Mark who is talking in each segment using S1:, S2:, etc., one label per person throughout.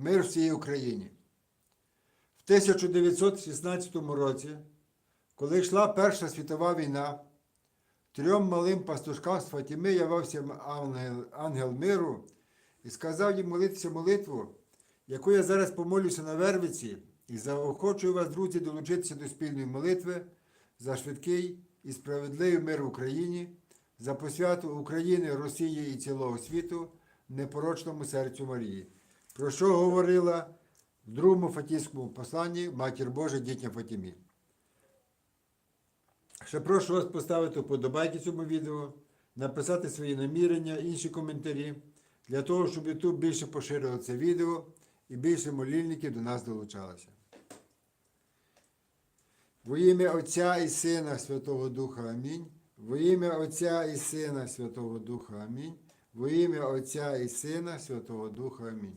S1: мир всій Україні. В 1916 році, коли йшла Перша світова війна, трьом малим пастушкам з Фатіми явився ангел, ангел миру і сказав їм молитися молитву, яку я зараз помолюся на Вервиці, і заохочую вас, друзі, долучитися до спільної молитви за швидкий і справедливий мир в Україні, за посвяту України, Росії і цілого світу, непорочному серцю Марії, про що говорила в другому Фатійському посланні Матір Божа дітям Фатімі. Ще прошу вас поставити вподобайки цьому відео, написати свої намірення, інші коментарі, для того, щоб YouTube більше поширило це відео і більше молільників до нас долучалося. Во ім'я Отця і Сина Святого Духа Амінь. Во ім'я Отця і Сина Святого Духа Амінь. Во ім'я Отця і Сина Святого Духа Амінь.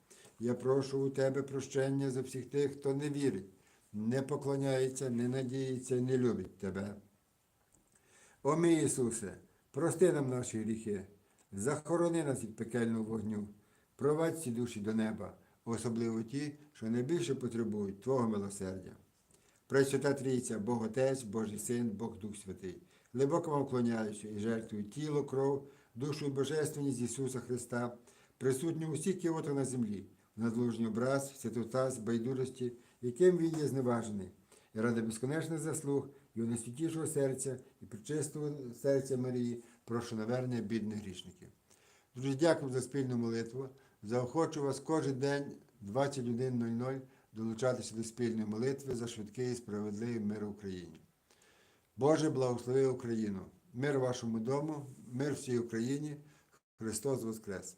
S1: Я прошу у Тебе прощення за всіх тих, хто не вірить, не поклоняється, не надіється, не любить Тебе. О мій Ісусе, прости нам наші гріхи, захорони нас від пекельного вогню, провадь ці душі до неба, особливо ті, що найбільше потребують Твого милосердя. Пресвята Трійця, Бог Отець, Божий Син, Бог Дух Святий, глибоко вам вклоняюся і жертвую тіло, кров, душу і божественність Ісуса Христа, присутню у всіх кіотах на землі, надлужній образ, святота, байдужості, яким він є зневажений, і ради безконечних заслуг його найсвятішого серця і причистого серця Марії, прошу навернення бідних грішників. Друзі, дякую за спільну молитву. Заохочу вас кожен день 21.00 долучатися до спільної молитви за швидкий і справедливий мир в Україні. Боже, благослови Україну! Мир вашому дому, мир всій Україні, Христос Воскрес!